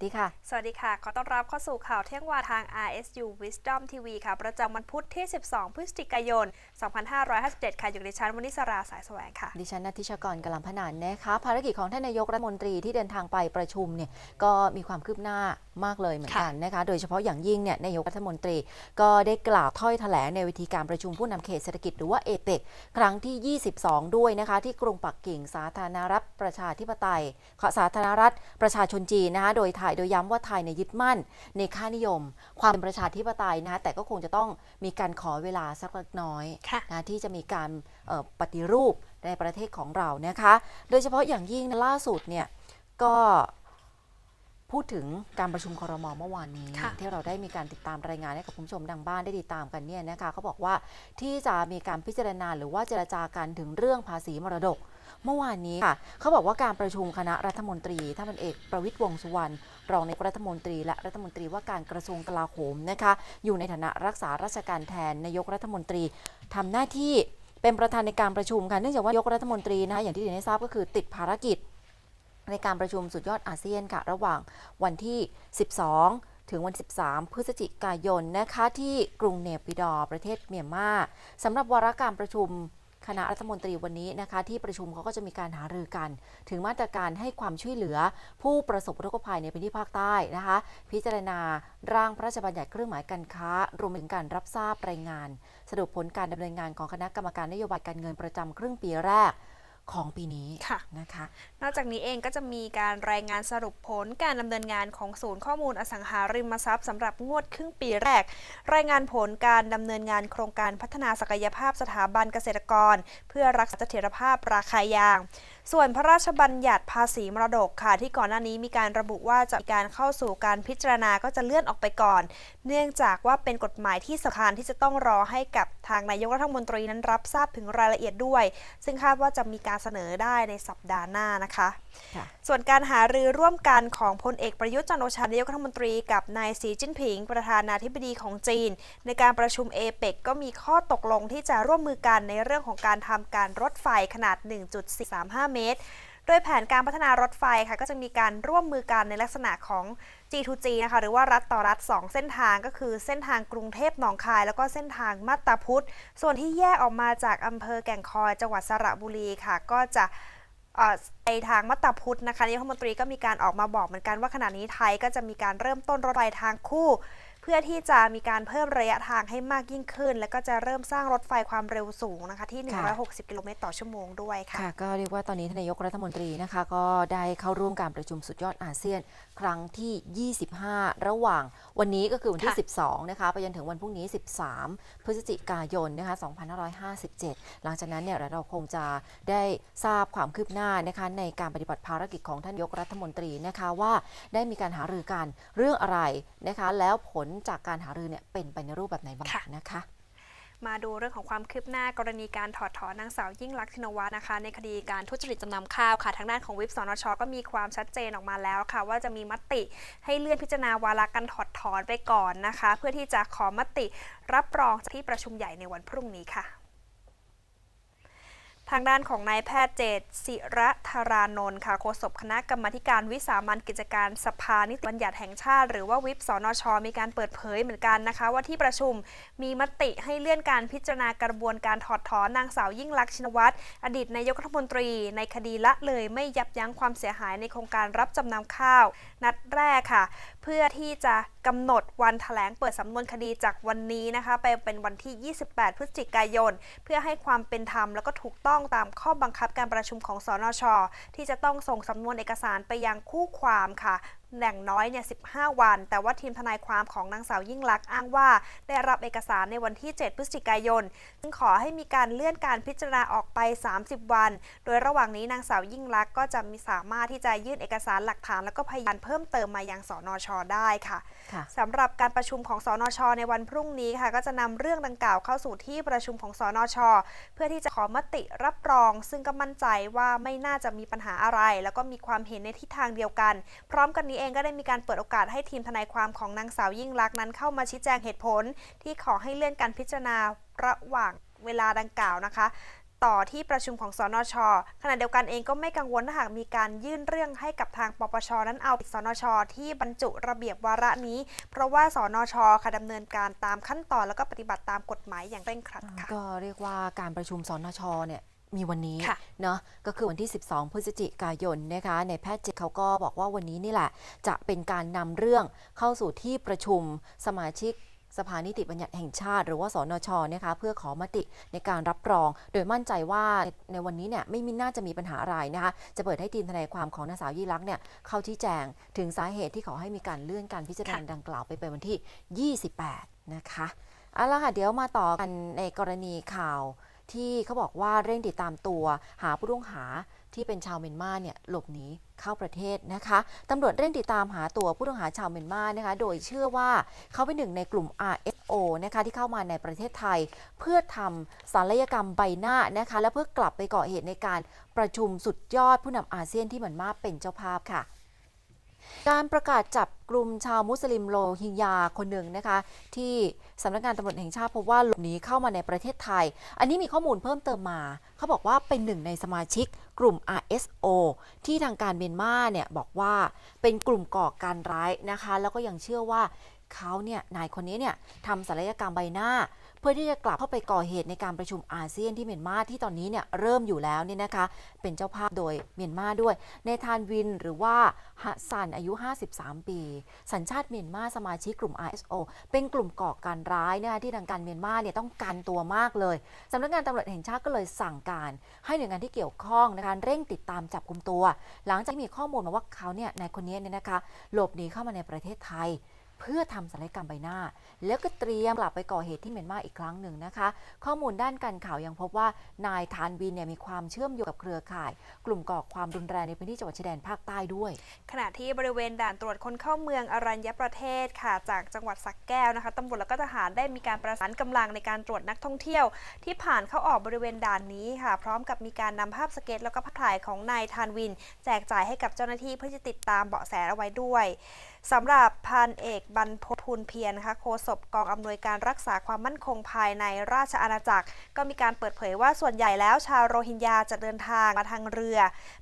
วัสดีค่ะ สวัสดีค่ะ ขอต้อนรับเข้าสู่ข่าวเที่ยงวาทาง RSU Wisdom TV ค่ะ ประจำวันพุธที่ 12 พฤศจิกายน 2557 ค่ะ อยู่ในชั้นวนิสราสายแสวงค่ะ ดิฉันนัทธิชากรกลัมพนันนะคะ ภารกิจของท่านนายกรัฐมนตรีที่เดินทางไปประชุมเนี่ย ก็มีความคืบหน้ามากเลยเหมือนกันนะคะ โดยเฉพาะอย่างยิ่งเนี่ยนายกรัฐมนตรี ก็ได้กล่าวถ้อยแถลงในเวทีการประชุมผู้นำเขตเศรษฐกิจหรือว่าเอเปกครั้งที่ 22 ด้วยนะคะ ที่กรุงปักกิ่งสาธารณรัฐประชาธิปไตยขอสาธารณรัฐประชาชนจีนนะคะโดยถ่ายโดยย้ำว่าไทยเนี่ยยึดมั่น ในค่านิยม ความเป็นประชาธิปไตยนะคะแต่ก็คงจะต้องมีการขอเวลาสักเล็กน้อยค่ะนะที่จะมีการเอ่อปฏิรูปในประเทศของเรานะคะ โดยเฉพาะอย่างยิ่งล่าสุดเนี่ยก็ พูดถึงการประชุมครมเมื่อวานนี้ค่ะที่เราได้มีการติดตามรายงานให้กับคุณผู้ชมทางบ้านได้ติดตามกันเนี่ยนะคะเขาบอกว่าที่จะมีการพิจารณาหรือว่าเจรจากันถึงเรื่องภาษีมรดก เมื่อวานนี้ค่ะเขาบอกว่าการประชุมคณะรัฐมนตรีท่านพลเอกประวิตยวงษ์สุวรรณรองนายกรัฐมนตรี และรัฐมนตรีว่าการกระทรวงกลาโหมนะคะอยู่ในฐานะรักษาราชการแทนนายกรัฐมนตรีทำหน้าที่เป็นประธานในการประชุมค่ะเนื่องจากว่ายกรัฐมนตรีนะคะอย่างที่เรียนให้ทราบก็คือติดภารกิจ ในการประชุมสุดยอดอาเซียนค่ะระหว่างวันที่ 12 ถึงวัน 13 พฤศจิกายนนะคะที่กรุงเนปิดอประเทศเมียนมาสำหรับวาระการประชุมคณะรัฐมนตรีวันนี้นะคะที่ประชุมเขาก็จะมีการหารือกัน ถึงมาตรการให้ความช่วยเหลือ ผู้ประสบอุทกภัยในพื้นที่ภาคใต้นะคะ พิจารณาร่างพระราชบัญญัติเครื่องหมายการค้า รวมถึงการรับทราบรายงาน สรุปผลการดำเนินงานของคณะกรรมการนโยบายการเงินประจำครึ่งปีแรก ของปีนี้ค่ะนะคะ นอกจากนี้เองก็จะมีการรายงานสรุปผลการดำเนินงานของศูนย์ข้อมูลอสังหาริมทรัพย์สำหรับงวดครึ่งปีแรก รายงานผลการดำเนินงานโครงการพัฒนาศักยภาพสถาบันเกษตรกร เพื่อรักษาเสถียรภาพราคายางส่วนพระราชบัญญัติภาษีมรดกค่ะ ที่ก่อนหน้านี้มีการระบุว่าจะมีการเข้าสู่การพิจารณาก็จะเลื่อนออกไปก่อน เนื่องจากว่าเป็นกฎหมายที่สำคัญที่จะต้องรอให้กับทางนายกรัฐมนตรีนั้นรับทราบถึงรายละเอียดด้วย ซึ่งคาดว่าจะมีการเสนอได้ในสัปดาห์หน้านะคะ ส่วนการหารือร่วมกันของพลเอกประยุทธ์จันโอชานายกรัฐมนตรีกับนายสีจิ้นผิง ประธานาธิบดีของจีน ในการประชุมเอเปกก็มีข้อตกลงที่จะร่วมมือกันในเรื่องของการทำการรถไฟขนาด 1.435 เมตรโดยแผนการพัฒนารถไฟค่ะก็จะมีการร่วมมือกันในลักษณะของ G2G นะคะหรือว่ารัฐต่อรัฐ 2 เส้นทางก็คือเส้นทางกรุงเทพหนองคาย แล้วก็เส้นทางมาตาพุธส่วนที่แยกออกมาจากอำเภอแก่งคอยจังหวัดสระบุรีค่ะ ก็จะเอ่อไปทางมัตตาพุธนะคะนายกรัฐมนตรีก็มีการออกมาบอกเหมือนกันว่าขณะนี้ไทยก็จะมีการเริ่มต้นรถไฟทางคู่ พื่อที่จะมีการเพิ่มระยะทางให้มากยิ่งขึ้น แล้วก็จะเริ่มสร้างรถไฟความเร็วสูงนะคะที่ค่ะ160 กิโลเมตรต่อชั่วโมงด้วยค่ะค่ะก็เรียกว่าตอนนี้ทานนายกรัฐมนตรีนะคะ ก็ได้เข้าร่วมการประชุมสุดยอดอาเซียน ครั้งที่ 25 ระหว่างวันนี้ก็คือวันที่ค่ะ12 นะคะ ไปจนถึงวันพรุ่งนี้ 13 พฤศจิกายนนะคะ 2557 หลังจากนั้นเนี่ยเราคงจะได้ทราบความคืบหน้านะคะในการปฏิบัติภารกิจของท่านนายกรัฐมนตรีนะคะว่าได้มีการหารือกันเรื่องอะไรนะคะแล้วผลจากการหารือเนี่ยเป็นไปในรูปแบบไหนบ้างค่ะนะคะมาดูเรื่องของความคืบหน้ากรณีการถอดถอนนางสาวยิ่งลักษณ์ชินวัตรนะคะ ในคดีการทุจริตจำนำข้าวค่ะทางด้านของวิปสนชก็มีความชัดเจนออกมาแล้วค่ะ ว่าจะมีมติให้เลื่อนพิจารณาวาระการถอดถอนไปก่อนนะคะ เพื่อที่จะขอมติรับรองที่ประชุมใหญ่ในวันพรุ่งนี้ค่ะ ทางด้านของนายแพทย์เจตศิระธารานนท์ค่ะโฆษกคณะกรรมการวิสามันกิจการสภานิติบัญญัติแห่งชาติ หรือว่าวิปสนช มีการเปิดเผยเหมือนกันนะคะ ว่าที่ประชุมมีมติให้เลื่อนการพิจารณากระบวนการถอดถอนนางสาวยิ่งลักษณ์ชินวัตรอดีตนายกรัฐมนตรี ในคดีละเลยไม่ยับยั้งความเสียหายในโครงการรับจำนำข้าว นัดแรกค่ะ เพื่อที่จะกำหนดวันแถลงเปิดสำนวนคดีจากวันนี้นะคะไปเป็นวันที่ 28 พฤศจิกายน เพื่อให้ความเป็นธรรมแล้วก็ถูกต้องตามข้อบังคับการประชุมของสนช ที่จะต้องส่งสำนวนเอกสารไปยังคู่ความค่ะ อย่างน้อยเนี่ย 15 วัน แต่ว่าทีมทนายความของนางสาวยิ่งลักษณ์อ้างว่า ได้รับเอกสารในวันที่ 7 พฤศจิกายน จึงขอให้มีการเลื่อนการพิจารณาออกไป 30 วัน โดยระหว่างนี้นางสาวยิ่งลักษณ์ก็จะมีสามารถที่จะยื่นเอกสารหลักฐาน แล้วก็พยานเพิ่มเติมมายังสนช ได้ค่ะค่ะสำหรับการประชุมของสนช ในวันพรุ่งนี้ค่ะ ก็จะนำเรื่องดังกล่าวเข้าสู่ที่ประชุมของสนช เพื่อที่จะขอมติรับรอง ซึ่งก็มั่นใจว่าไม่น่าจะมีปัญหาอะไร แล้วก็มีความเห็นในทิศทางเดียวกัน พร้อมกันนี้เองก็ได้มีการเปิดโอกาสให้ทีมทนายความของนางสาวยิ่งลักษณ์นั้นเข้ามาชี้แจงเหตุผล ที่ขอให้เลื่อนการพิจารณาระหว่างเวลาดังกล่าวนะคะ ต่อที่ประชุมของสนช ขณะเดียวกันเองก็ไม่กังวลถ้าหากมีการยื่นเรื่องให้กับทางปปช นั้นเอาผิดสนช ที่บรรจุระเบียบวาระนี้ เพราะว่าสนชค่ะดำเนินการตามขั้นตอนแล้วก็ปฏิบัติตามกฎหมายอย่างเร่งครัดค่ะก็เรียกว่าการประชุมสนชเนี่ย มีวันนี้ค่ะเนาะก็คือวันที่ 12 พฤศจิกายนนะคะในแพทย์เจตเขาก็บอกว่าวันนี้นี่แหละ จะเป็นการนำเรื่องเข้าสู่ที่ประชุมสมาชิกสภานิติบัญญัติแห่งชาติ หรือว่าสนชนะคะเพื่อขอมติในการรับรอง โดยมั่นใจว่าในวันนี้เนี่ยไม่มีน่าจะมีปัญหาอะไรนะคะจะเปิดให้ทีมทนายความของนางสาวยี่ลักษณ์เนี่ยเข้าชี้แจงถึงสาเหตุที่ขอให้มีการเลื่อนการพิจารณาดังกล่าวไปเป็นวันที่ 28 นะคะเอาละค่ะเดี๋ยวมาต่อกันในกรณีข่าว ที่เขาบอกว่าเร่งติดตามตัว หาผู้ต้องหาที่เป็นชาวเมียนมาเนี่ยหลบหนีเข้าประเทศนะคะตำรวจเร่งติดตามหาตัวผู้ต้องหาชาวเมียนมานะคะ โดยเชื่อว่าเขาเป็นหนึ่งในกลุ่ม RSO นะคะที่เข้ามาในประเทศไทย เพื่อทำศัลยกรรมใบหน้านะคะ และเพื่อกลับไปก่อเหตุในการประชุมสุดยอดผู้นำอาเซียนที่เมียนมาเป็นเจ้าภาพค่ะ การประกาศจับกลุ่มชาวมุสลิมโรฮิงญาคนหนึ่งนะคะ ที่สำนักงานตำรวจแห่งชาติพบว่าหลบหนีเข้ามาในประเทศไทย อันนี้มีข้อมูลเพิ่มเติมมา เขาบอกว่าเป็นหนึ่งในสมาชิกกลุ่ม RSO ที่ทางการเมียนมาเนี่ยบอกว่าเป็นกลุ่มก่อการร้ายนะคะ แล้วก็ยังเชื่อว่าเขาเนี่ยนายคนนี้เนี่ยทำศัลยกรรมใบหน้า เพื่อที่จะกลับเข้าไปก่อเหตุในการประชุมอาเซียนที่เมียนมาที่ตอนนี้เนี่ยเริ่มอยู่แล้วเนี่ยนะคะ เป็นเจ้าภาพโดยเมียนมาด้วย ในทานวินหรือว่าฮัสซันอายุ 53 ปี สัญชาติเมียนมาสมาชิกกลุ่ม RSO เป็นกลุ่มก่อการร้ายนะคะที่ทางการเมียนมาเนี่ยต้องการตัวมากเลยสำนักงานตำรวจแห่งชาติก็เลยสั่งการ ให้หน่วยงานที่เกี่ยวข้องนะคะเร่งติดตามจับกลุ่มตัว หลังจากมีข้อมูลมาว่าเขาเนี่ยนายคนนี้เนี่ยนะคะหลบหนีเข้ามาในประเทศไทย เพื่อทำศัลยกรรมใบหน้า แล้วก็เตรียมกลับไปก่อเหตุที่เมียนมาอีกครั้งหนึ่งนะคะ ข้อมูลด้านการข่าวยังพบว่านายทานวินเนี่ยมีความเชื่อมโยงกับเครือข่าย กลุ่มก่อความรุนแรงในพื้นที่จังหวัดชายแดนภาคใต้ด้วย ขณะที่บริเวณด่านตรวจคนเข้าเมืองอรัญญประเทศค่ะจากจังหวัดสักแก้วนะคะตำรวจและก็ทหารได้มีการประสานกำลังในการตรวจนักท่องเที่ยว ที่ผ่านเข้าออกบริเวณด่านนี้ค่ะ พร้อมกับมีการนำภาพสเก็ต แล้วก็ภาพถ่ายของนายทานวิน แจกจ่ายให้กับเจ้าหน้าที่เพื่อจะติดตามเบาะแสเอาไว้ด้วยสำหรับพันเอกบรรพตภูลเพียรนะคะโฆษกกองอำนวยการรักษาความมั่นคงภายในราชอาณาจักร ก็มีการเปิดเผยว่าส่วนใหญ่แล้วชาวโรฮิงญาจะเดินทางมาทางเรือ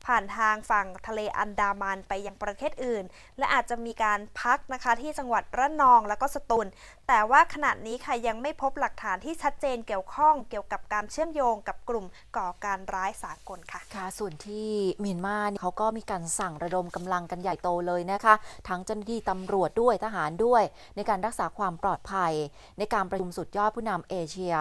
ผ่านทางฝั่งทะเลอันดามันไปยังประเทศอื่น และอาจจะมีการพักนะคะที่จังหวัดระนองแล้วก็สตูลแต่ว่าขณะนี้ค่ะยังไม่พบหลักฐานที่ชัดเจนเกี่ยวข้องเกี่ยวกับการเชื่อมโยงกับกลุ่มก่อการร้ายสากลค่ะค่ะส่วนที่เมียนมาเขาก็มีการสั่งระดมกำลังกันใหญ่โตเลยนะคะ ทั้งเจ้าหน้าที่ตำรวจด้วยทหารด้วย ในการรักษาความปลอดภัย ในการประชุมสุดยอดผู้นำเอเชีย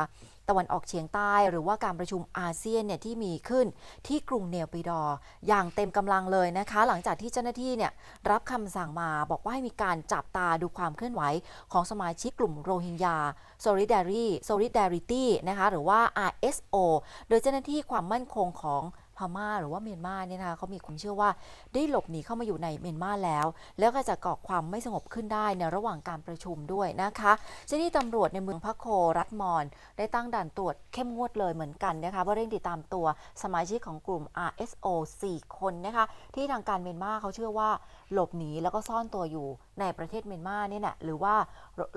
ตะวันออกเฉียงใต้ หรือว่าการประชุมอาเซียนเนี่ยที่มีขึ้นที่กรุงเนปิดอร์อย่างเต็มกำลังเลยนะคะ หลังจากที่เจ้าหน้าที่เนี่ยรับคำสั่งมาบอกว่าให้มีการจับตาดูความเคลื่อนไหว ของสมาชิกกลุ่มโรฮิงญา Solidarity Solidarity นะคะหรือว่า RSO โดยเจ้าหน้าที่ความมั่นคงของ พม่าหรือว่าเมียนมาเนี่ยนะคะเขามีความเชื่อว่าได้หลบหนีเข้ามาอยู่ในเมียนมาแล้ว แล้วก็จะก่อความไม่สงบขึ้นได้ในระหว่างการประชุมด้วยนะคะเจ้าหน้าที่ตำรวจในเมืองพะโครัฐมอน ได้ตั้งด่านตรวจเข้มงวดเลยเหมือนกันนะคะเพื่อเร่งติดตามตัวสมาชิกของกลุ่ม RSO 4 คนนะคะที่ทางการเมียนมาเขาเชื่อว่าหลบหนีแล้วก็ซ่อนตัวอยู่ในประเทศเมียนมาเนี่ยแหละหรือว่า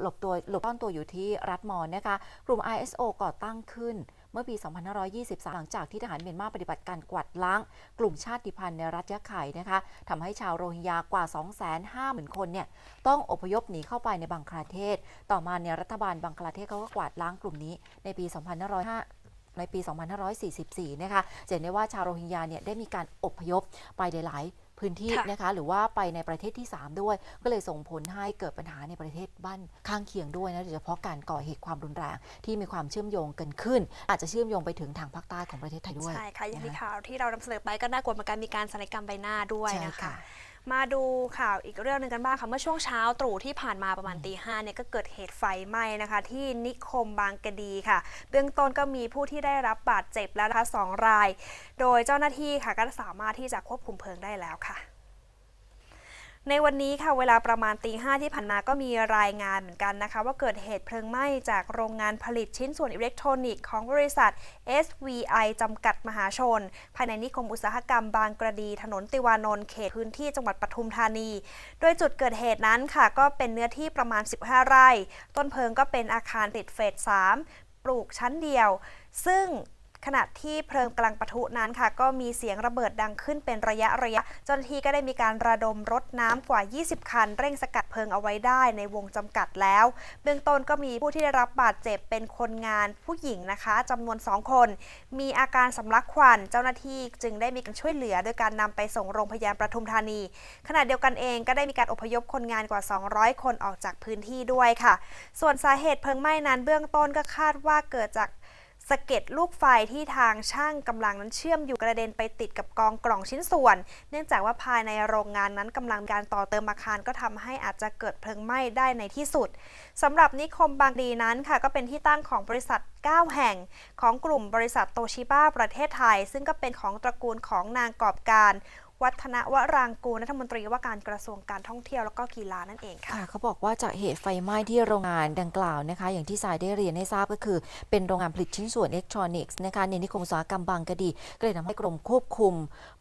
หลบตัวหลบซ่อนตัวอยู่ที่รัฐมอนนะคะกลุ่ม ISO ก่อตั้งขึ้น เมื่อปี 2523 หลังจากที่ทหารเมียนมาปฏิบัติการกวาดล้าง กลุ่มชาติพันธุ์ในรัฐยะไข่นะคะทำให้ชาวโรฮิงญากว่า 250,000 คนเนี่ยต้องอพยพหนีเข้าไปในบังคลาเทศ ต่อมาเนี่ยรัฐบาลบังคลาเทศเขาก็กวาดล้างกลุ่มนี้ในปี 2505ในปี 2544 นะคะจะเห็นได้ว่าชาวโรฮิงญาเนี่ยได้มีการอพยพไปหลาย พื้นที่ค่ะนะคะ หรือว่าไปในประเทศที่ 3 ด้วย ก็เลยส่งผลให้เกิดปัญหาในประเทศบ้านข้างเคียงด้วยนะโดยเฉพาะการก่อเหตุความรุนแรงที่มีความเชื่อมโยงกันขึ้น อาจจะเชื่อมโยงไปถึงทางภาคใต้ของประเทศไทยด้วยใช่ค่ะอย่างที่นข่าวที่เรานำเสนอไปก็น่ากลัวเหมือนกันมีการศัลยกรรมใบหน้าด้วยใช่นะคะค่ะ มาดูข่าวอีกเรื่องหนึ่งกันบ้างค่ะ เมื่อช่วงเช้าตรู่ที่ผ่านมาประมาณตีห้าเนี่ยก็เกิดเหตุไฟไหม้นะคะ ที่นิคมบางกะดีค่ะ เบื้องต้นก็มีผู้ที่ได้รับบาดเจ็บแล้วนะคะสองราย โดยเจ้าหน้าที่ค่ะก็สามารถที่จะควบคุมเพลิงได้แล้วค่ะ ในวันนี้ค่ะเวลาประมาณตีห้าที่ผ่านมาก็มีรายงานเหมือนกันนะคะ ว่าเกิดเหตุเพลิงไหม้จากโรงงานผลิตชิ้นส่วนอิเล็กทรอนิกส์ของบริษัท SVI จำกัดมหาชน ภายในนิคมอุตสาหกรรมบางกระดี ถนนติวานนท์เขตพื้นที่จังหวัดปทุมธานี โดยจุดเกิดเหตุนั้นค่ะ ก็เป็นเนื้อที่ประมาณ 15 ไร่ ต้นเพลิงก็เป็นอาคารติดเฟส3ปลูกชั้นเดียว ซึ่ง ขณะที่เพลิงกำลังปะทุนั้นค่ะ ก็มีเสียงระเบิดดังขึ้นเป็นระยะระยะเจ้าหน้าที่ก็ได้มีการระดมรถน้ำกว่า 20 คัน เร่งสกัดเพลิงเอาไว้ได้ในวงจำกัดแล้ว เบื้องต้นก็มีผู้ที่ได้รับบาดเจ็บเป็นคนงานผู้หญิงนะคะจำนวน 2 คน มีอาการสำลักควันเจ้าหน้าที่จึงได้มีการช่วยเหลือ โดยการนำไปส่งโรงพยาบาลประทุมธานี ขณะเดียวกันเองก็ได้มีการอพยพคนงานกว่า 200 คนออกจากพื้นที่ด้วยค่ะ ส่วนสาเหตุเพลิงไหม้นั้นเบื้องต้นก็คาดว่าเกิดจาก สะเก็ดลูกไฟที่ทางช่างกำลังนั้นเชื่อมอยู่กระเด็นไปติดกับกองกล่องชิ้นส่วน เนื่องจากว่าภายในโรงงานนั้นกำลังการต่อเติมอาคารก็ทำให้อาจจะเกิดเพลิงไหม้ได้ในที่สุดสำหรับนิคมบางดีนั้นค่ะ ก็เป็นที่ตั้งของบริษัท 9 แห่ง ของกลุ่มบริษัทโตชิบ้าประเทศไทย ซึ่งก็เป็นของตระกูลของนางกอบการ วัฒนวรางกูลรัฐมนตรีว่าการกระทรวงการท่องเที่ยวแล้วก็กีฬานั่นเองค่ะคะเขาบอกว่าจากเหตุไฟไหม้ที่โรงงานดังกล่าวนะคะ อย่างที่สายได้เรียนให้ทราบก็คือ เป็นโรงงานผลิตชิ้นส่วนอิเล็กทรอนิกส์นะคะในนิคมอุตสาหกรรมบางกะดีก็เลยทำให้กรมควบคุม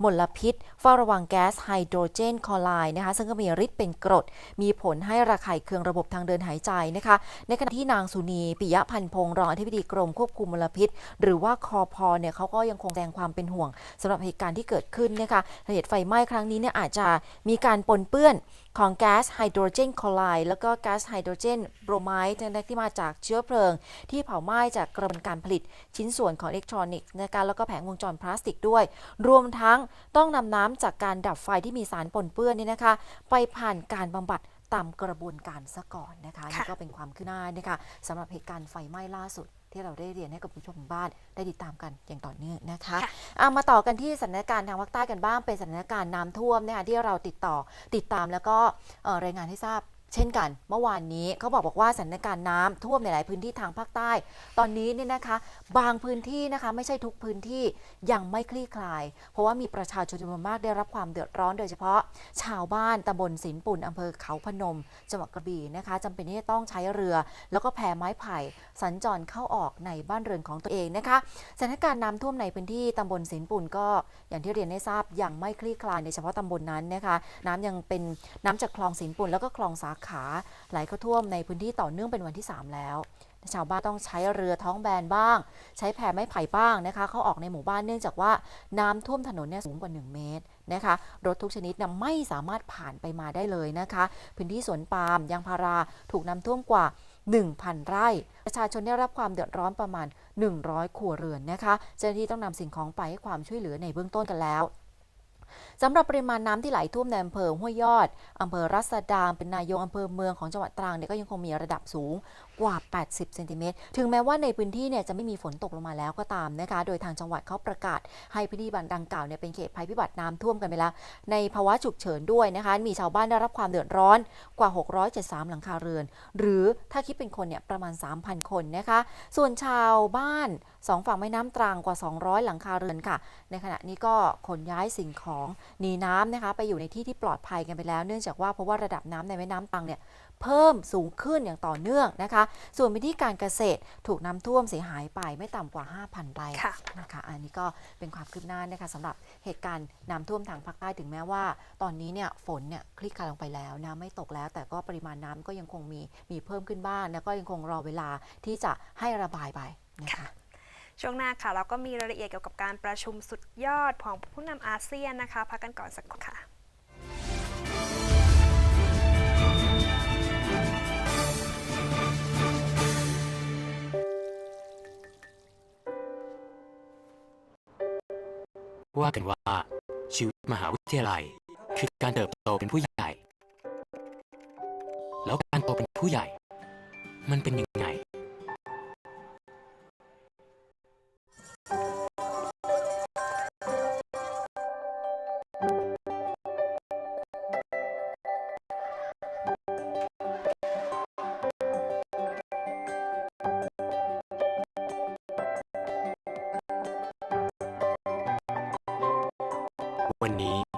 มลพิษเฝ้าระวังแก๊สไฮโดรเจนคลอไรด์นะคะซึ่งก็มีฤทธิ์เป็นกรด มีผลให้ระคายเคืองระบบทางเดินหายใจนะคะ ในขณะที่นางสุนีปิยะพันธ์พงศ์รองอธิบดีกรมควบคุมมลพิษ หรือว่าคอพอเนี่ยเขาก็ยังคงแสดงความเป็นห่วงสำหรับเหตุการณ์ที่เกิดขึ้นนะคะเหตุไฟไหม้ครั้งนี้เนี่ยอาจจะมีการปนเปื้อนของแก๊สไฮโดรเจนคลอไรด์แล้วก็แก๊สไฮโดรเจนโบรไมด์ที่มาจากเชื้อเพลิง ที่เผาไหม้จากกระบวนการผลิตชิ้นส่วนของอิเล็กทรอนิกส์นะคะแล้วก็แผงวงจรพลาสติกด้วย รวมทั้งต้องนำน้ำจากการดับไฟที่มีสารปนเปื้อนนี่นะคะ ไปผ่านการบำบัดตามกระบวนการซะก่อนนะคะนี่ก็เป็นความคืบหน้านะคะสำหรับเหตุการณ์ไฟไหม้ล่าสุด ที่เราได้เรียนให้กับผู้ชมทางบ้านได้ติดตามกันอย่างต่อเนื่องนะคะค่ะเอามาต่อกันที่สถานการณ์ทางภาคใต้กันบ้างเป็นสถานการณ์น้ำท่วมนะคะที่เราติดต่อติดตามแล้วก็เอ่อรายงานให้ทราบ เช่นกันเมื่อวานนี้เขาบอกบอกว่าสถานการณ์น้ำท่วมในหลายพื้นที่ทางภาคใต้ ตอนนี้เนี่ยนะคะ บางพื้นที่นะคะไม่ใช่ทุกพื้นที่ยังไม่คลี่คลาย เพราะว่ามีประชาชนจำนวนมากได้รับความเดือดร้อน โดยเฉพาะ ชาวบ้านตำบลสินปุ่นอำเภอเขาพนม จังหวัดกระบี่นะคะจำเป็นที่จะต้องใช้เรือ แล้วก็แพไม้ไผ่สัญจรเข้าออกในบ้านเรือนของตัวเองนะคะสถานการณ์น้ำท่วมในพื้นที่ตำบลสินปุ่นก็อย่างที่เรียนให้ทราบยังไม่คลี่คลายในเฉพาะตำบลนั้นนะคะ น้ำยังเป็นน้ำจากคลองสินปุ่นแล้วก็คลองสาขาไหลเข้าท่วมในพื้นที่ต่อเนื่องเป็นวันที่ 3 แล้ว ชาวบ้านต้องใช้เรือท้องแบนบ้าง ใช้แพไม้ไผ่บ้างนะคะ เข้าออกในหมู่บ้านเนื่องจากว่าน้ำท่วมถนนเนี่ยสูงกว่า 1 เมตรนะคะรถทุกชนิดนะไม่สามารถผ่านไปมาได้เลยนะคะ พื้นที่สวนปาล์มยางพาราถูกน้ำท่วมกว่า1,000 ไร่ ประชาชนได้รับความเดือดร้อนประมาณ 100 ครัวเรือนนะคะ เจ้าหน้าที่ต้องนำสิ่งของไปให้ความช่วยเหลือในเบื้องต้นกันแล้ว สำหรับปริมาณน้ำที่ไหลท่วมในอำเภอห้วยยอดอำเภอรัศดามเป็นนายงอำเภอเมืองของจังหวัดตรังเนี่ยก็ยังคงมีระดับสูง กว่า 80 เซนติเมตร ถึงแม้ว่าในพื้นที่เนี่ยจะไม่มีฝนตกลงมาแล้วก็ตามนะคะ โดยทางจังหวัดเขาประกาศให้พื้นที่บันดังกล่าวเนี่ยเป็นเขตภัยพิบัติน้ำท่วมกันไปแล้ว ในภาวะฉุกเฉินด้วยนะคะ มีชาวบ้านได้รับความเดือดร้อนกว่า 673 หลังคาเรือน หรือถ้าคิดเป็นคนเนี่ยประมาณ 3,000 คนนะคะ ส่วนชาวบ้านสองฝั่งแม่น้ำตรังกว่า 200 หลังคาเรือนค่ะ ในขณะนี้ก็ขนย้ายสิ่งของหนีน้ำนะคะ ไปอยู่ในที่ที่ปลอดภัยกันไปแล้ว เนื่องจากว่าเพราะว่าระดับน้ำในแม่น้ำตรังเนี่ย เพิ่มสูงขึ้นอย่างต่อเนื่องนะคะ ส่วนพื้นที่การเกษตรถูกน้ำท่วมเสียหายไปไม่ต่ำกว่า 5,000ไร่ค่ะนะคะ อันนี้ก็เป็นความคืบหน้านะคะสำหรับเหตุการณ์น้ำท่วมทางภาคใต้ถึงแม้ว่า ตอนนี้เนี่ยฝนเนี่ยคลี่คลายลงไปแล้วน้ำไม่ตกแล้ว แต่ก็ปริมาณน้ำก็ยังคงมีมีเพิ่มขึ้นบ้างแล้วก็ยังคงรอเวลาที่จะให้ระบายไปนะคะช่วงหน้าค่ะ เราก็มีรายละเอียดเกี่ยวกับการประชุมสุดยอดของผู้นำอาเซียนนะคะพักกันก่อนสักครู่ค่ะ ว่ากันว่าชีวิตมหาวิทยาลัย คือการเติบโตเป็นผู้ใหญ่ แล้วการโตเป็นผู้ใหญ่ มันเป็นยังไง วันนี้